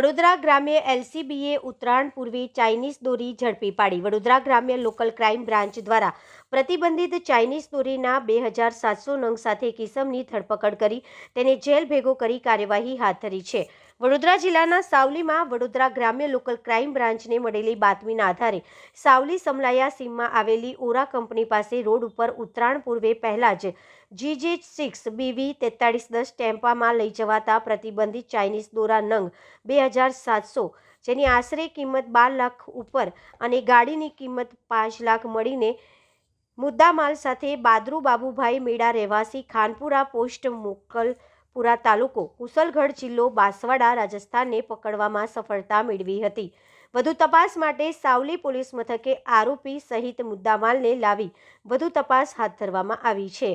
વડોદરા ગ્રામ્ય એલસીબીએ ઉત્તરાયણ પૂર્વે ચાઇનીઝ દોરી ઝડપી પાડી. વડોદરા ગ્રામ્ય લોકલ ક્રાઇમ બ્રાન્ચ દ્વારા પ્રતિબંધિત ચાઇનીઝ દોરીના બે હજાર સાતસો નંગ સાથે કિસમની ધરપકડ કરી તેને જેલ ભેગો કરી કાર્યવાહી હાથ ધરી છે. વડોદરા જિલ્લાના સાવલીમાં વડોદરા ગ્રામ્ય લોકલ ક્રાઇમ બ્રાન્ચને મળેલી બાતમીના આધારે સાવલી સમલાયા સીમમાં આવેલી ઓરા કંપની પાસે રોડ ઉપર ઉત્તરાયણ પૂર્વે પહેલા જ જીજે સિક્સ બીવી તેતાળીસ દસ ટેમ્પામાં લઈ જવાતા પ્રતિબંધિત ચાઇનીઝ દોરા નંગ બે હજાર સાતસો, જેની આશરે કિંમત બાર લાખ ઉપર અને ગાડીની કિંમત પાંચ લાખ મળીને મુદ્દામાલ સાથે બાદરુ બાબુભાઈ મેળા રહેવાસી ખાનપુરા પોસ્ટ મોકલપુરા તાલુકો કુશલગઢ જિલ્લો બાંસવાડા રાજસ્થાનને પકડવામાં સફળતા મેળવી હતી. વધુ તપાસ માટે સાવલી પોલીસ મથકે આરોપી સહિત મુદ્દામાલને લાવી વધુ તપાસ હાથ ધરવામાં આવી છે.